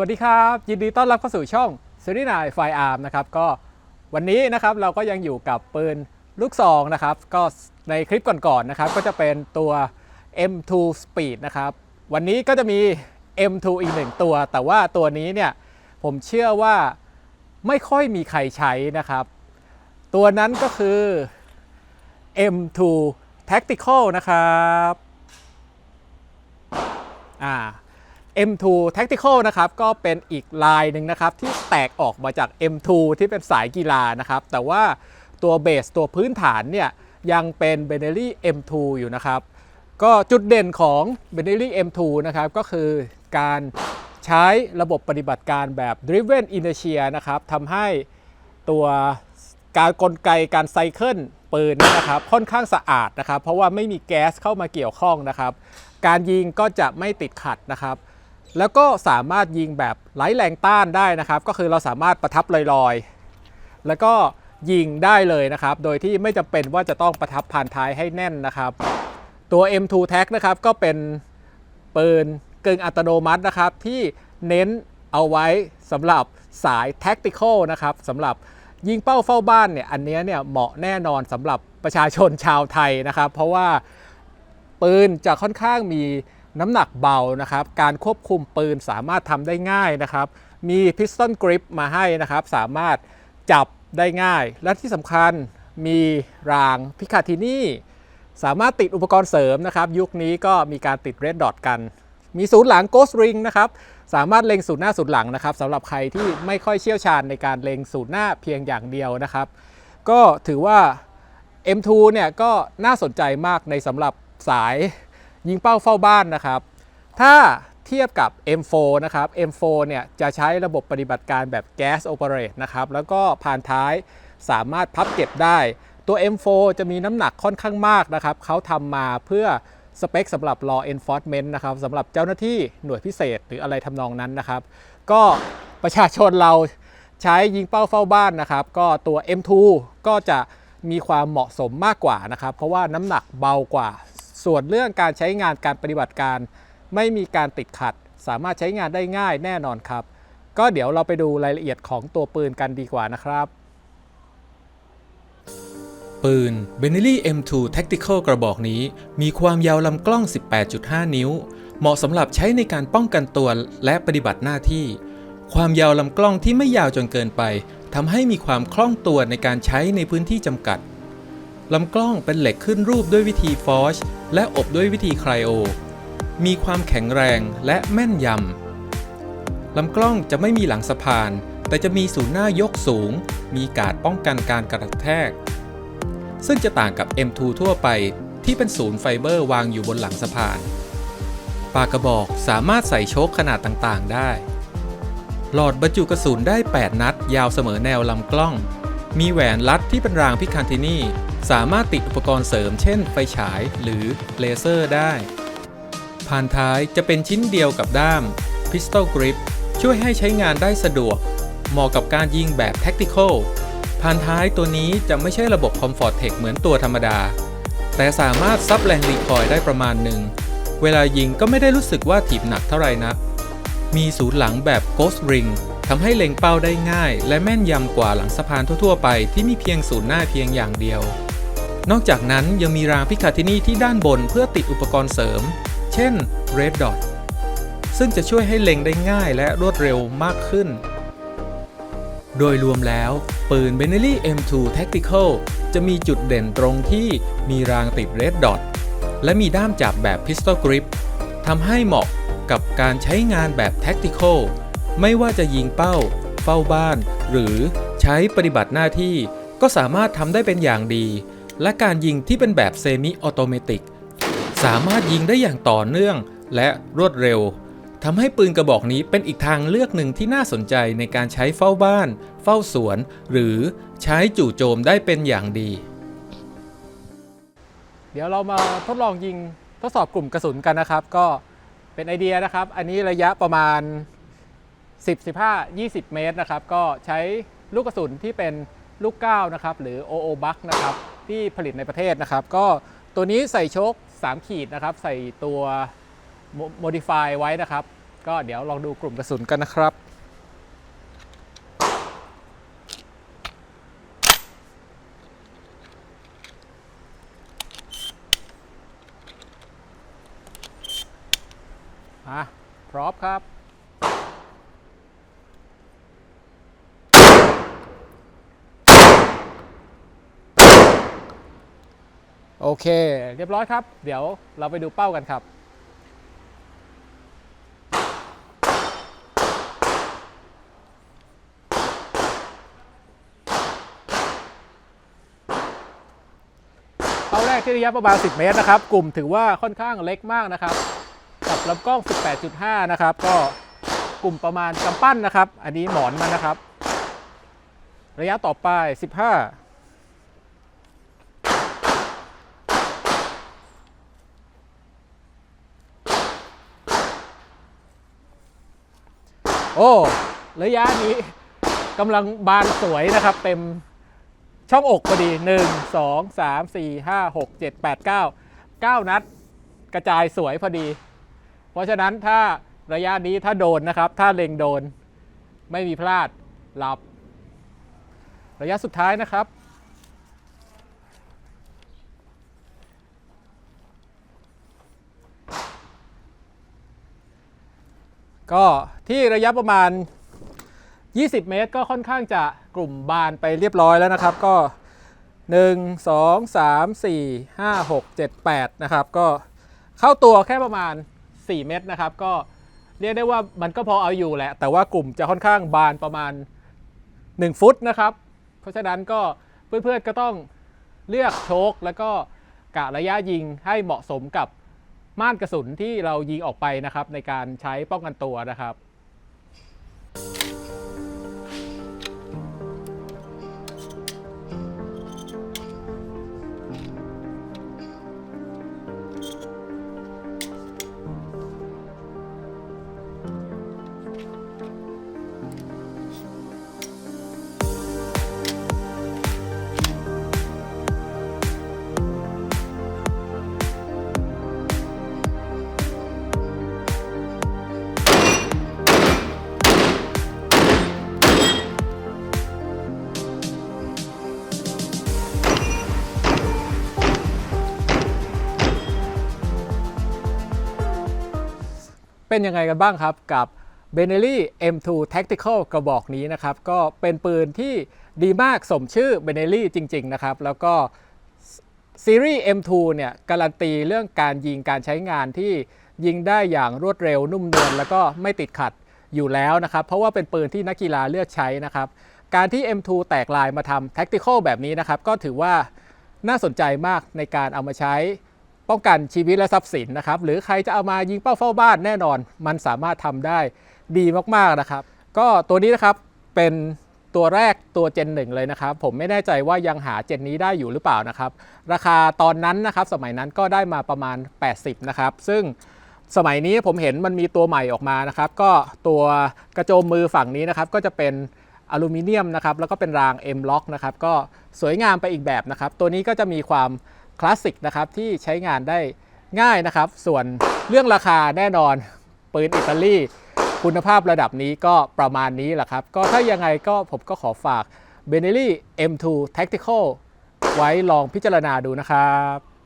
สวัสดีครับ ยินดีต้อนรับเข้าสู่ช่องซีรีส์นายไฟอาร์มนะครับก็วันนี้นะครับเราก็ยังอยู่กับปืนลูกซองนะครับ ก็ในคลิปก่อนๆนะครับ ก็จะเป็นตัว M2 Speed นะครับ วันนี้ก็จะมี M2 อีกหนึ่งตัว แต่ว่าตัวนี้เนี่ยผมเชื่อว่าไม่ค่อยมีใครใช้นะครับ ตัวนั้นก็คือ M2 Tactical นะครับอ่า M2 Tactical นะครับก็เป็นอีกลายหนึ่งนะครับที่แตกออกมาจาก M2 ที่เป็นสายกีฬานะครับ แต่ว่าตัวเบสตัวพื้นฐานเนี่ยยังเป็น b e n e l l y M2 อยู่นะครับ ก็จุดเด่นของ b e n e l l y M2 นะครับก็คือการใช้ระบบปฏิบัติการแบบ Driven Inertia นะครับทำให้ตัวการกลไกการไซเคิลปืนนะครับค่อนข้างสะอาดนะครับ เพราะว่าไม่มีแก๊สเข้ามาเกี่ยวข้องนะครับ การยิงก็จะไม่ติดขัดนะครับ แล้วก็สามารถยิงแบบไร้แรงต้านได้นะครับ ก็คือเราสามารถประทับลอยๆ แล้วก็ยิงได้เลยนะครับ โดยที่ไม่จำเป็นว่าจะต้องประทับผ่านท้ายให้แน่นนะครับ ตัว M2 Tag นะครับก็เป็นปืนกึ่งอัตโนมัตินะครับ ที่เน้นเอาไว้สำหรับสาย Tactical นะครับสำหรับยิงเป้าเฝ้าบ้านเนี่ยอันเนี้ยเนี่ยเหมาะแน่นอนสำหรับประชาชนชาวไทยนะครับ เพราะว่าปืนจะค่อนข้างมี น้ำหนักเบานะครับ การควบคุมปืนสามารถทำได้ง่ายนะครับ มีพิสตันกริปมาให้นะครับ สามารถจับได้ง่าย และที่สำคัญมีรางพิคาทินี่ สามารถติดอุปกรณ์เสริมนะครับ ยุคนี้ก็มีการติดเรดดอทกัน มีศูนย์หลัง Ghost Ring นะครับ สามารถเล็งศูนย์หน้าศูนย์หลังนะครับสำหรับใครที่ไม่ค่อยเชี่ยวชาญในการเล็งศูนย์หน้าเพียงอย่างเดียวนะครับ ก็ถือว่า M2 เนี่ยก็น่าสนใจมากในสำหรับสาย ยิงเป้าเฝ้าบ้านนะครับ ถ้าเทียบกับ M4 นะครับ M4 เนี่ยจะใช้ระบบปฏิบัติการแบบ Gas Operate นะครับ แล้วก็ผ่านท้ายสามารถพับเก็บได้ ตัว M4 จะมีน้ำหนักค่อนข้างมากนะครับ เขาทำมาเพื่อสเปคสำหรับ law enforcement นะครับสำหรับเจ้าหน้าที่หน่วยพิเศษหรืออะไรทำนองนั้นนะครับ ก็ประชาชนเราใช้ยิงเป้าเฝ้าบ้านนะครับ ก็ตัว M2 ก็จะมีความเหมาะสมมากกว่านะครับ เพราะว่าน้ำหนักเบากว่า ส่วนเรื่องการใช้งานการปฏิบัติการ ไม่มีการติดขัด สามารถใช้งานได้ง่ายแน่นอนครับ ก็เดี๋ยวเราไปดูรายละเอียดของตัวปืนกันดีกว่านะครับ ปืน b e n e l l y M2 Tactical กระบอกนี้ มีความยาวลำกล้อง 18.5 นิ้ว เหมาะสำหรับใช้ในการป้องกันตัวและปฏิบัติหน้าที่ ความยาวลำกล้องที่ไม่ยาวจนเกินไปทำให้มีความคล่องตัวในการใช้ในพื้นที่จำกัดลำกล้องเป็นเหล็กขึ้นรูปด้วยวิธีฟอช และอบด้วยวิธีไครโอ มีความแข็งแรงและแม่นยำ ลำกล้องจะไม่มีหลังสะพาน แต่จะมีศูนย์หน้ายกสูง มีการป้องกันการกระแทก ซึ่งจะต่างกับ M2 ทั่วไปที่เป็นศูนย์ไฟเบอร์วางอยู่บนหลังสะพาน ปากกระบอกสามารถใส่โชคขนาดต่างๆ ได้ หลอดบรรจุกระสุนได้ 8 นัด ยาวเสมอแนวลำกล้อง มีแหวนลัดที่เป็นรางพิคันตินี่ สามารถติดอุปกรณ์เสริมเช่นไฟฉายหรือเลเซอร์ได้ ผ่านท้ายจะเป็นชิ้นเดียวกับด้าม Pistol Grip ช่วยให้ใช้งานได้สะดวก เหมาะกับการยิงแบบ Tactical ผ่านท้ายตัวนี้จะไม่ใช่ระบบ Comfort Tech เหมือนตัวธรรมดา แต่สามารถซับแรงรีคอยล์ได้ประมาณหนึ่ง เวลายิงก็ไม่ได้รู้สึกว่าถีบหนักเท่าไหร่นัก มีศูนย์หลังแบบ Ghost Ring ทำให้เล็งเป้าได้ง่าย และแม่นยำกว่าหลังสะพานทั่วๆไปที่มีเพียงศูนย์หน้าเพียงอย่างเดียว นอกจากนั้นยังมีรางพิคาทินีที่ด้านบนเพื่อติดอุปกรณ์เสริม เช่น Red Dot ซึ่งจะช่วยให้เล็งได้ง่ายและรวดเร็วมากขึ้น โดยรวมแล้วปืน b e n e l l y M2 Tactical จะมีจุดเด่นตรงที่มีรางติด Red Dot และมีด้ามจับแบบ Pistol Grip ทำให้เหมาะกับการใช้งานแบบ Tactical ไม่ว่าจะยิงเป้า เฝ้าบ้าน หรือใช้ปฏิบัติหน้าที่ก็สามารถทำได้เป็นอย่างดี และการยิงที่เป็นแบบเซมิออโตเมติกสามารถยิงได้อย่างต่อเนื่องและรวดเร็วทำให้ปืนกระบอกนี้เป็นอีกทางเลือกหนึ่งที่น่าสนใจในการใช้เฝ้าบ้าน เฝ้าสวน หรือใช้จู่โจมได้เป็นอย่างดี เดี๋ยวเรามาทดลองยิงทดสอบกลุ่มกระสุนกันนะครับ ก็เป็นไอเดียนะครับ อันนี้ระยะประมาณ 10 15 20 เมตรนะครับ ก็ใช้ลูกกระสุนที่เป็นลูกก้าวนะครับ หรือ OO Buck นะครับ ที่ผลิตในประเทศนะครับ ก็ตัวนี้ใส่โชค3 ขีดนะครับ ใส่ตัว Modify ไว้นะครับกก็เดี๋ยวลองดูกลุ่มกระสุนกันนะครับอะพร้อมครับ โอเค เรียบร้อยครับ เดี๋ยวเราไปดูเป้ากันครับ เป้าแรกที่ระยะประมาณ 10 เมตรนะครับ กลุ่มถือว่าค่อนข้างเล็กมากนะครับ กับลำกล้อง 18.5 นะครับ ก็กลุ่มประมาณกำปั้นนะครับ อันนี้หมอนมันนะครับ ระยะต่อไป 15 โอ้ระยะนี้กำลังบานสวยนะครับ เต็มช่องอกพอดี 1 2 3 4 5 6 7 8 9 9 นัด กระจายสวยพอดี เพราะฉะนั้นถ้าระยะนี้ถ้าโดนนะครับ ถ้าเล็งโดนไม่มีพลาดหลับ ระยะสุดท้ายนะครับ ก็ที่ระยะประมาณ 20 เมตร ก็ค่อนข้างจะกลุ่มบานไปเรียบร้อยแล้วนะครับ ก็ 1 2 3 4 5 6 7 8 นะครับ ก็เข้าตัวแค่ประมาณ 4 เมตรนะครับ ก็เรียกได้ว่ามันก็พอเอาอยู่แหละ แต่ว่ากลุ่มจะค่อนข้างบานประมาณ 1 ฟุตนะครับ เพราะฉะนั้นก็เพื่อนๆก็ต้องเลือกโชคแล้วก็กะระยะยิงให้เหมาะสมกับ ม่านกระสุนที่เรายิงออกไปนะครับในการใช้ป้องกันตัวนะครับ เป็นยังไงกันบ้างครับกับ b e n e l l i M2 Tactical กระบอกนี้นะครับ ก็เป็นปืนที่ดีมากสมชื่อ b e n e l l i จริง ๆ นะครับ แล้วก็ซีรีส์ M2 เนี่ยการันตีเรื่องการยิงการใช้งานที่ยิงได้อย่างรวดเร็วนุ่มนวลแล้วก็ไม่ติดขัดอยู่แล้วนะครับ เพราะว่าเป็นปืนที่นักกีฬาเลือกใช้นะครับ การที่ M2 แตกลายมาทำ Tactical แบบนี้นะครับ ก็ถือว่าน่าสนใจมากในการเอามาใช้ ป้องกันชีวิตและทรัพย์สินนะครับ หรือใครจะเอามายิงเป้าเฝ้าบ้านแน่นอน มันสามารถทำได้ดีมากๆนะครับ ก็ตัวนี้นะครับเป็นตัวแรกตัวเจนหนึ่งเลยนะครับ ผมไม่แน่ใจว่ายังหาเจนนี้ได้อยู่หรือเปล่านะครับ ราคาตอนนั้นนะครับ สมัยนั้นก็ได้มาประมาณ 80 นะครับ ซึ่งสมัยนี้ผมเห็นมันมีตัวใหม่ออกมานะครับ ก็ตัวกระโจมมือฝั่งนี้นะครับ ก็จะเป็นอลูมิเนียมนะครับ แล้วก็เป็นราง M lock นะครับ ก็สวยงามไปอีกแบบนะครับ ตัวนี้ก็จะมีความ คลาสสิกนะครับที่ใช้งานได้ง่ายนะครับ ส่วนเรื่องราคาแน่นอนปืนอิตาลีคุณภาพระดับนี้ก็ประมาณนี้แหละครับ ก็ถ้ายังไงก็ผมก็ขอฝาก b e n e l l i M2 Tactical ไว้ลองพิจารณาดูนะครับ